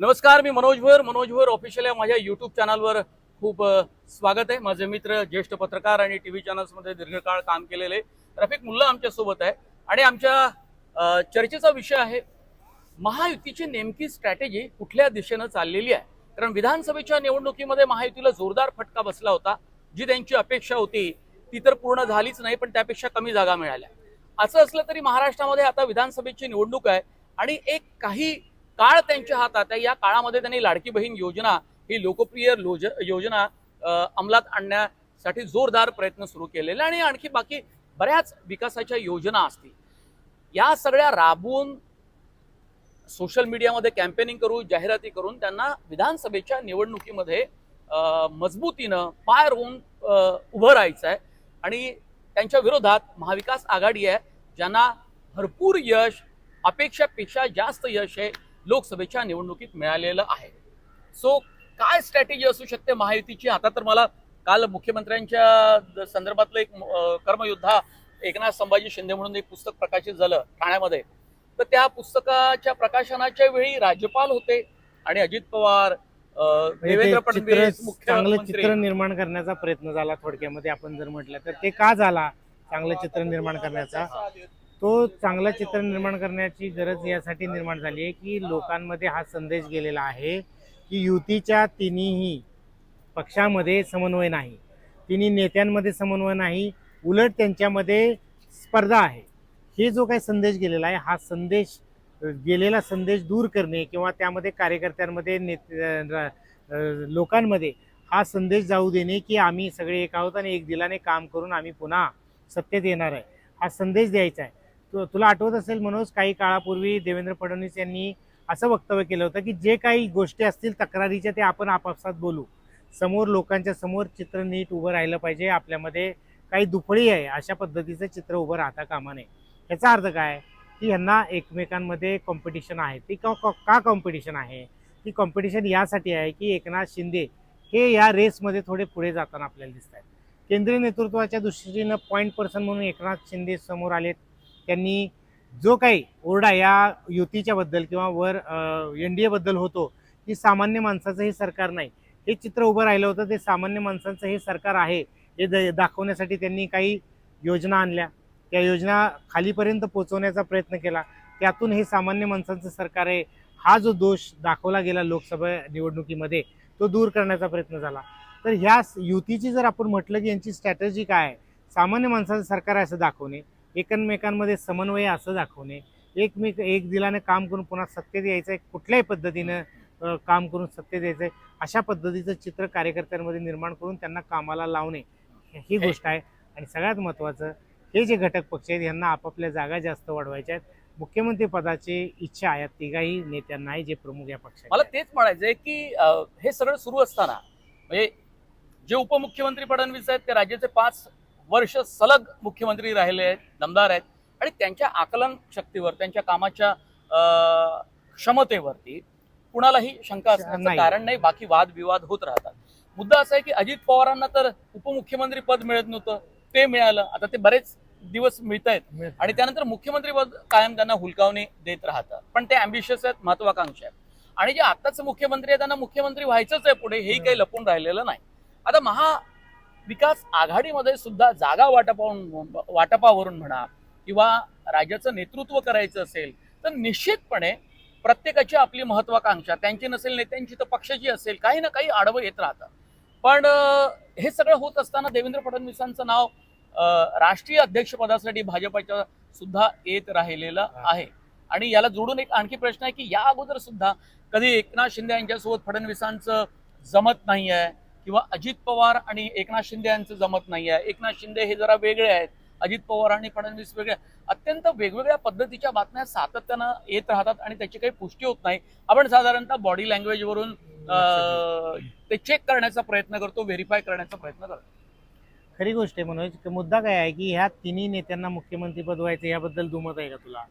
नमस्कार मी मनोज भोर मनोज भोर ऑफिशियल या माझ्या युट्यूब चॅनलवर खूप स्वागत आहे. माझे मित्र ज्येष्ठ पत्रकार आणि टी व्ही चॅनल्समध्ये दीर्घकाळ काम केलेले रफिक मुल्ला आमच्यासोबत आहे. आणि आमच्या चर्चेचा विषय आहे महायुतीची नेमकी स्ट्रॅटेजी कुठल्या दिशेनं चाललेली आहे? कारण विधानसभेच्या निवडणुकीमध्ये महायुतीला जोरदार फटका बसला होता. जी त्यांची अपेक्षा होती ती तर पूर्ण झालीच नाही पण त्यापेक्षा कमी जागा मिळाल्या. असं असलं तरी महाराष्ट्रामध्ये आता विधानसभेची निवडणूक आहे. आणि एक काही काळ त्यांच्या हातात आहे. या काळामध्ये त्यांनी लाडकी बहीण योजना ही लोकप्रिय लोज योजना अंमलात आणण्यासाठी जोरदार प्रयत्न सुरू केलेले आणि आणखी बाकी बऱ्याच विकासाच्या योजना असतील. या सगळ्या राबवून सोशल मीडियामध्ये कॅम्पेनिंग करून जाहिराती करून त्यांना विधानसभेच्या निवडणुकीमध्ये मजबूतीनं पाय रोवून उभं राहायचं आहे. आणि त्यांच्या विरोधात महाविकास आघाडी आहे ज्यांना भरपूर यश अपेक्षापेक्षा जास्त यश हे लोकसभेच्या निवडणुकीत मिळालेलं आहे. सो काय स्ट्रॅटेजी असू शकते महायुतीची? आता तर मला काल मुख्यमंत्र्यांच्या संदर्भातलं एक कर्मयोद्धा एकनाथ संभाजी शिंदे म्हणून एक पुस्तक प्रकाशित झालं ठाण्यामध्ये. तर त्या पुस्तकाच्या प्रकाशनाच्या वेळी राज्यपाल होते आणि अजित पवार देवेंद्र फडणवीस चांगलं चित्र निर्माण करण्याचा प्रयत्न झाला थोडक्यामध्ये आपण जर म्हटलं तर ते का झाला चांगलं चित्र निर्माण करण्याचा? तो चांगलं चित्र निर्माण करण्याची गरज यासाठी निर्माण झाली आहे की लोकांमध्ये हा संदेश गेलेला आहे की युतीच्या तिन्ही पक्षामध्ये समन्वय नाही. तिन्ही नेत्यांमध्ये समन्वय नाही. उलट त्यांच्यामध्ये स्पर्धा आहे. हे जो काही संदेश गेलेला आहे हा संदेश गेलेला संदेश दूर करणे किंवा त्यामध्ये कार्यकर्त्यांमध्ये नेते लोकांमध्ये हा संदेश जाऊ देणे की आम्ही सगळे एक आहोत आणि एक दिलाने काम करून आम्ही पुन्हा सत्तेत येणार आहे. हा संदेश द्यायचा आहे. तुला आठवत असेल मनोज काही काळापूर्वी देवेंद्र फडणवीस यांनी असं वक्तव्य केलं होतं की जे काही गोष्टी असतील तक्रारीच्या ते आपण आपापसात बोलू. समोर लोकांच्या समोर चित्र नीट उभं राहिलं पाहिजे. आपल्यामध्ये काही दुफळी आहे. अशा पद्धतीचं चित्र उभं राहता कामा नये. याचा अर्थ काय? की ह्यांना एकमेकांमध्ये कॉम्पिटिशन आहे. ती का का कॉम्पिटिशन आहे? ती कॉम्पिटिशन यासाठी आहे की एकनाथ शिंदे हे या रेसमध्ये थोडे पुढे जाताना आपल्याला दिसत आहेत केंद्रीय नेतृत्वाच्या दृष्टीनं पॉईंट पर्सन म्हणून एकनाथ शिंदे समोर आलेत. त्यांनी जो काही ओरडा या युतीच्या बद्दल किंवा वर एन डी एबद्दल होतो की सामान्य माणसाचं हे सरकार नाही. हे चित्र उभं राहिलं होतं ते सामान्य माणसांचं हे सरकार आहे हे द- दाखवण्यासाठी त्यांनी काही योजना आणल्या. त्या योजना खालीपर्यंत पोचवण्याचा प्रयत्न केला. त्यातून हे सामान्य माणसांचं सरकार आहे हा जो दोष दाखवला गेला लोकसभा निवडणुकीमध्ये तो दूर करण्याचा प्रयत्न झाला. तर ह्या युतीची जर आपण म्हटलं की यांची स्ट्रॅटेजी काय आहे सामान्य माणसाचं सरकार आहे असं दाखवणे एकमेकांमध्ये समन्वय असं दाखवणे एकमेक एक दिलाने काम करून पुन्हा सत्तेत यायचं आहे कुठल्याही पद्धतीनं काम करून सत्तेत यायचं आहे अशा पद्धतीचं चित्र कार्यकर्त्यांमध्ये निर्माण करून त्यांना कामाला लावणे ही गोष्ट आहे. आणि सगळ्यात महत्त्वाचं हे जे घटक पक्ष आहेत यांना आपापल्या जागा जास्त वाढवायच्या आहेत. मुख्यमंत्री पदाची इच्छा आहे तिघाही नेत्यांना आहे जे प्रमुख या पक्षात मला तेच म्हणायचंय की हे सगळं सुरू असताना म्हणजे जे उपमुख्यमंत्री फडणवीस आहेत ते राज्याचे पाच वर्ष सलग मुख्यमंत्री राहिले आहेत दमदार आहेत. आणि त्यांच्या आकलन शक्तीवर त्यांच्या कामाच्या क्षमतेवरती कुणालाही शंका असण्याचं. कारण नाही बाकी वादविवाद होत राहतात. मुद्दा असा आहे की अजित पवारांना तर उपमुख्यमंत्री पद मिळत नव्हतं ते मिळालं. आता ते बरेच दिवस मिळत आहेत आणि त्यानंतर मुख्यमंत्री पद कायम त्यांना हुलकावणी देत राहतं पण ते अम्बिशियस आहेत महत्वाकांक्षी आहेत. आणि जे आताचे मुख्यमंत्री आहेत त्यांना मुख्यमंत्री व्हायचंच आहे पुढे हेही काही लपून राहिलेलं नाही. आता महाविकास आघाडीमध्ये सुद्धा जागा वाटपावरून वाटपावरून म्हणा किंवा राज्याचं नेतृत्व करायचं असेल तर निश्चितपणे प्रत्येकाची आपली महत्वाकांक्षा त्यांची नसेल नेत्यांची तर पक्षाची असेल काही ना काही आडवं येत राहतं. पण हे सगळं होत असताना देवेंद्र फडणवीसांचं नाव राष्ट्रीय अध्यक्षपदासाठी भाजपच्या सुद्धा येत राहिलेलं आहे. आणि याला जोडून एक आणखी प्रश्न आहे की या अगोदर सुद्धा कधी एकनाथ शिंदे यांच्यासोबत फडणवीसांचं जमत नाही आहे किंवा अजित पवार आणि एकनाथ शिंदे यांचं जमत नाही आहे. एकनाथ शिंदे हे जरा वेगळे आहेत. अजित पवार आणि फडणवीस वेगळे. अत्यंत वेगवेगळ्या पद्धतीच्या बातम्या सातत्यानं येत राहतात आणि त्याची काही पुष्टी होत नाही. आपण साधारणतः बॉडी लँग्वेजवरून ते चेक करण्याचा प्रयत्न करतो व्हेरीफाय करण्याचा प्रयत्न करतो. खरी गोष्ट आहे मनोज मुद्दा काय आहे की ह्या तिन्ही नेत्यांना मुख्यमंत्रीपद व्हायचं याबद्दल दुमत आहे का तुला?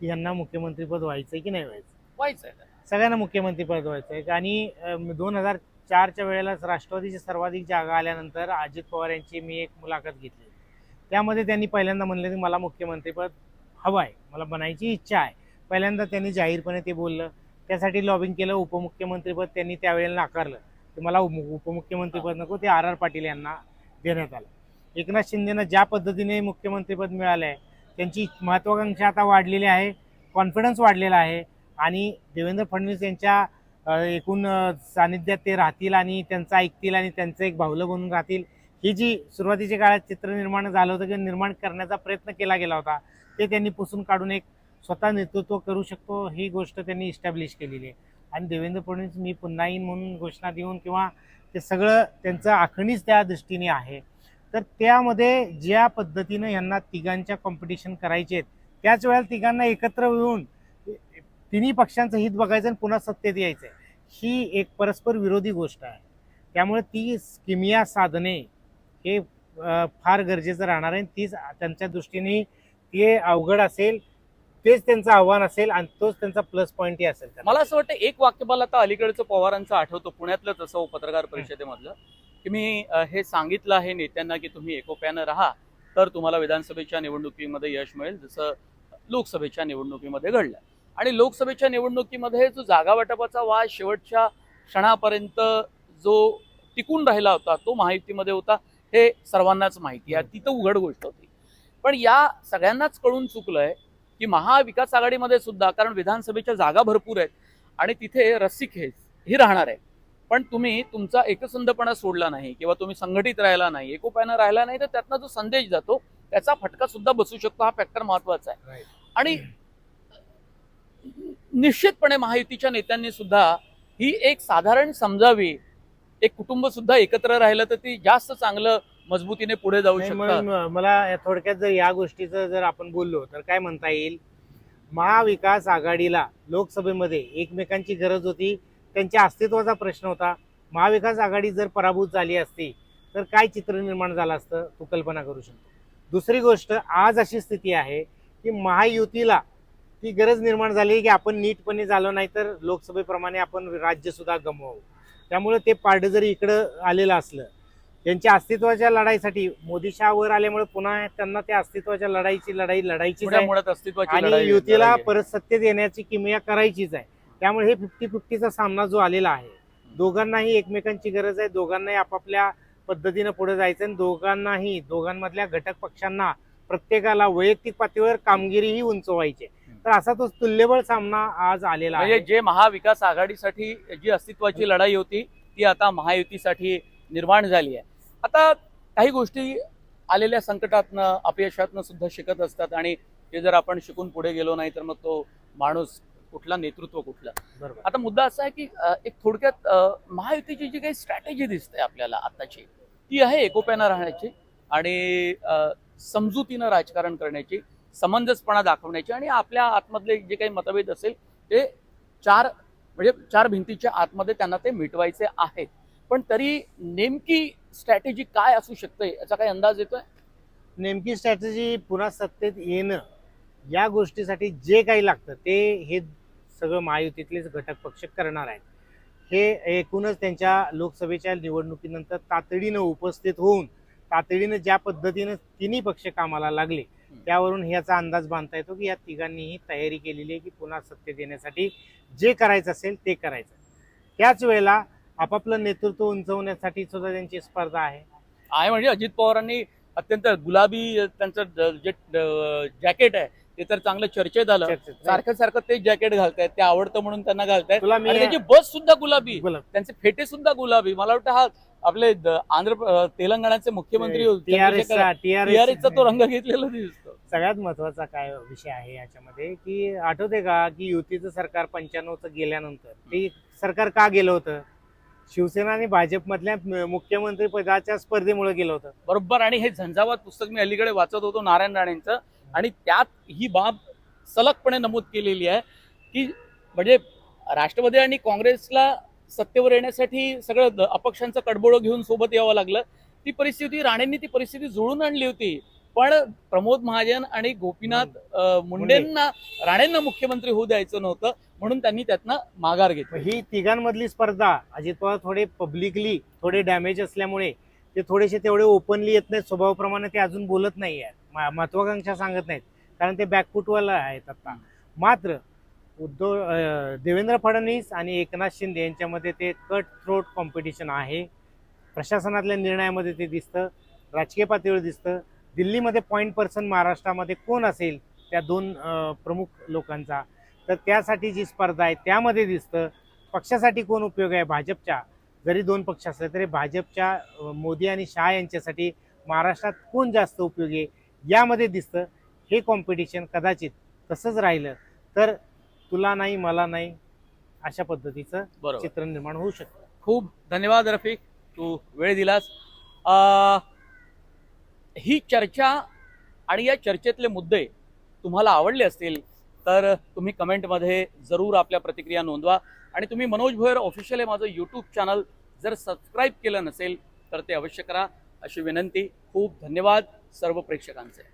की यांना मुख्यमंत्रीपद व्हायचंय की नाही व्हायचं व्हायचं आहे सगळ्यांना मुख्यमंत्रीपद व्हायचं आहे. आणि दोन हजार चारच्या वेळेलाच राष्ट्रवादीची सर्वाधिक जागा आल्यानंतर अजित पवार यांची मी एक मुलाखत घेतली. त्यामध्ये त्यांनी पहिल्यांदा म्हणलं की मला मुख्यमंत्रीपद हवं आहे मला बनायची इच्छा आहे. पहिल्यांदा त्यांनी जाहीरपणे ते बोललं. त्यासाठी लॉबिंग केलं उपमुख्यमंत्रीपद त्यांनी त्यावेळेला नाकारलं. की मला उपमुख्यमंत्रीपद नको ते आर आर पाटील यांना देण्यात आलं. एकनाथ शिंदेना ज्या पद्धतीने मुख्यमंत्रीपद मिळालं आहे त्यांची महत्वाकांक्षा आता वाढलेली आहे कॉन्फिडन्स वाढलेला आहे. आणि देवेंद्र फडणवीस यांच्या एकूण सानिध्यात ते राहतील आणि त्यांचं ऐकतील आणि त्यांचं एक भावलं बनून राहतील ही जी सुरुवातीच्या काळात चित्र निर्माण झालं होतं किंवा निर्माण करण्याचा प्रयत्न केला गेला होता ते त्यांनी पुसून काढून एक स्वतः नेतृत्व करू शकतो ही गोष्ट त्यांनी इस्टॅब्लिश केलेली आहे. आणि देवेंद्र फडणवीस मी पुन्हा येईन म्हणून घोषणा देऊन किंवा ते सगळं त्यांचं आखणीच त्या दृष्टीने आहे. तर त्यामध्ये ज्या पद्धतीनं यांना तिघांच्या कॉम्पिटिशन करायचे आहेत त्याच वेळेला तिघांना एकत्र येऊन तिन्ही पक्षांचं हित बघायचं आणि पुन्हा सत्तेत यायचं आहे ही एक परस्पर विरोधी गोष्ट आहे. त्यामुळे ती किमिया साधने हे फार गरजेचं राहणार आहे. तीच त्यांच्या दृष्टीने ते अवघड असेल तेच त्यांचं आव्हान असेल आणि तोच त्यांचा प्लस पॉईंटही असेल मला असं वाटतं एक वाक्य मला आता अलीकडचं पवारांचं आठवतो पुण्यातलं तसं पत्रकार परिषदेमधलं की मी हे सांगितलं आहे नेत्यांना की तुम्ही एकोप्यानं राहा तर तुम्हाला विधानसभेच्या निवडणुकीमध्ये यश मिळेल जसं लोकसभेच्या निवडणुकीमध्ये घडलं. आणि लोकसभेच्या निवडणुकीमध्ये जो जागा वाटपाचा वाद शेवटच्या क्षणापर्यंत जो टिकून राहिला होता तो महायुतीमध्ये होता हे सर्वांनाच माहिती आहे. तिथं उघड गोष्ट होती. पण या सगळ्यांनाच कळून चुकलंय की महाविकास आघाडीमध्ये सुद्धा कारण विधानसभेच्या जागा भरपूर आहेत आणि तिथे रस्सीखेच ही राहणार आहे. पण तुम्ही तुमचा एकसंधपणा सोडला नाही किंवा तुम्ही संघटित राहिला नाही एकोप्यानं राहिला नाही तर त्यातनं जो संदेश जातो त्याचा फटका सुद्धा बसू शकतो हा फॅक्टर महत्त्वाचा आहे. आणि निश्चितपणे महायुतीच्या नेत्यांनी सुद्धा ही एक साधारण समजावी एक कुटुंब सुद्धा एकत्र राहिलं तर ती जास्त चांगलं मजबूतीने पुढे जाऊ मग मला थोडक्यात जर या गोष्टीचं जर आपण बोललो तर काय म्हणता येईल? महाविकास आघाडीला लोकसभेमध्ये एकमेकांची गरज होती त्यांच्या अस्तित्वाचा प्रश्न होता. महाविकास आघाडी जर पराभूत झाली असती तर काय चित्र निर्माण झालं असतं? तू कल्पना करू शकतो. दुसरी गोष्ट आज अशी स्थिती आहे की महायुतीला ती गरज निर्माण झाली की आपण नीटपणे झालो नाही तर लोकसभेप्रमाणे आपण राज्य सुद्धा गमवू त्यामुळे ते पारडं जरी इकडं आलेलं असलं त्यांच्या अस्तित्वाच्या लढाईसाठी मोदी शहा वर आल्यामुळे पुन्हा त्यांना त्या अस्तित्वाच्या लढाईची लढाई अस्तित्वाची आणि युतीला. परत सत्तेत येण्याची किमया करायचीच आहे त्यामुळे हे फिफ्टी फिफ्टीचा सामना जो आलेला आहे दोघांनाही एकमेकांची गरज आहे दोघांनाही आपापल्या पद्धतीनं पुढे जायचं आणि दोघांनाही दोघांमधल्या घटक पक्षांना प्रत्येकाला वैयक्तिक पातळीवर कामगिरीही उंचवायची आहे. तर असा तो तुल्यबळ सामना आज आलेला म्हणजे आहे. जे महाविकास आघाडीसाठी जी अस्तित्वाची लढाई होती ती आता महायुतीसाठी निर्माण झाली आहे. आता काही गोष्टी आलेल्या संकटातनं अपयशातनं सुद्धा शिकत असतात आणि ते जर आपण शिकून पुढे गेलो नाही तर मग तो माणूस कुठला नेतृत्व कुठलं? बरोबर. आता मुद्दा असा आहे की एक थोडक्यात महायुतीची जी काही स्ट्रॅटेजी दिसते आपल्याला आताची ती आहे एकोप्यानं राहण्याची आणि समजुतीनं राजकारण करण्याची. समंजसपणा दाखवण्याची आणि आपल्या आतमधले जे काही मतभेद असेल ते चार म्हणजे चार भिंतीच्या आतमध्ये त्यांना ते मिटवायचे आहेत. पण तरी नेमकी स्ट्रॅटेजी काय असू शकते याचा काही अंदाज येतोय? नेमकी स्ट्रॅटेजी पुन्हा सत्तेत येणं या गोष्टीसाठी जे काही लागतं ते हे सगळं महायुतीतलेच घटक पक्ष करणार आहेत. हे एकूणच त्यांच्या लोकसभेच्या निवडणुकीनंतर तातडीनं उपस्थित होऊन तातडीनं ज्या पद्धतीनं तिन्ही पक्ष कामाला लागले त्यावरून ह्याचा अंदाज बांधता येतो की या तिघांनीही तयारी केलेली आहे की पुन्हा सत्तेत येण्यासाठी जे करायचं असेल ते करायचं. त्याच वेळेला आपापलं नेतृत्व उंचवण्यासाठी सुद्धा त्यांची स्पर्धा आहे. आहे म्हणजे अजित पवारांनी अत्यंत गुलाबी त्यांचं ज- जॅकेट आहे ते तर चांगलं चर्चेत आलं. चर्चेत. सारखं सारखं तेच जॅकेट घालतायत ते आवडतं म्हणून त्यांना घालतायत. तुला आणि मी त्याची बस सुद्धा गुलाबी. त्यांचे फेटे सुद्धा गुलाबी. मला वाटतं हा आपले द- आंध्र तेलंगणाचे मुख्यमंत्री TRS चा- तो रंग घेतलेला दिसतो. सगळ्यात महत्त्वाचा काय विषय आहे याच्यामध्ये की आठवते का की युतीचं सरकार पंच्याण्णवचं गेल्यानंतर ते सरकार का गेलं होतं? शिवसेना आणि भाजपमधल्या म- मुख्यमंत्री पदाच्या स्पर्धेमुळे गेलं होतं. बरोबर. आणि हे झंझावात पुस्तक मी अलीकडे वाचत होतो नारायण राणेंचं. आणि त्यात ही बाब सलगपणे नमूद केलेली आहे की म्हणजे राष्ट्रवादी आणि काँग्रेसला सत्तेवर येण्यासाठी सगळं अपक्षांचं कडबोळं घेऊन सोबत यावं लागलं. ती परिस्थिती राणेंनी ती परिस्थिती जुळून आणली होती. पण प्रमोद महाजन आणि गोपीनाथ मुंडेंना राणेंना मुख्यमंत्री होऊ द्यायचं नव्हतं म्हणून त्यांनी त्यातनं माघार घेतली. ही तिघांमधली स्पर्धा अजित पवार थोडे पब्लिकली थोडे डॅमेज असल्यामुळे ते थोडेसे तेवढे ओपनली येत नाहीत. स्वभावाप्रमाणे ते अजून बोलत नाही आहेत महत्वाकांक्षा सांगत नाहीत. कारण ते बॅकफुटवाला आहेत आता. मात्र उद्धव देवेंद्र फडणवीस आणि एकनाथ शिंदे यांच्यामध्ये ते कट थ्रोट कॉम्पिटिशन आहे. प्रशासनातल्या निर्णयामध्ये ते दिसतं राजकीय पातळीवर दिसतं. दिल्लीमध्ये पॉईंट पर्सन महाराष्ट्रामध्ये कोण असेल? त्या दोन प्रमुख लोकांचा. तर त्यासाठी जी स्पर्धा आहे त्यामध्ये दिसतं पक्षासाठी कोण उपयोग आहे? भाजपच्या. जरी दोन पक्ष असले तरी भाजपच्या मोदी आणि शहा यांच्यासाठी महाराष्ट्रात कोण जास्त उपयोगी आहे? यामध्ये दिसतं हे कॉम्पिटिशन कदाचित तसंच राहिलं तर तुला नाही मला नाही अशा पद्धतीचं चित्र निर्माण होऊ शकतं. खूप धन्यवाद रफिक. तू वेळ दिलास. अ, ही चर्चा आणि या चर्चेतले मुद्दे तुम्हाला आवडले असतील तर तुम्ही कमेंटमध्ये जरूर आपल्या प्रतिक्रिया नोंदवा. आणि तुम्ही मनोज भोयर ऑफिशियल हे माझं यूट्यूब चॅनल जर सबस्क्राईब केलं नसेल तर ते अवश्य करा. अशी विनंती. खूप धन्यवाद. सर्व प्रेक्षकांचे.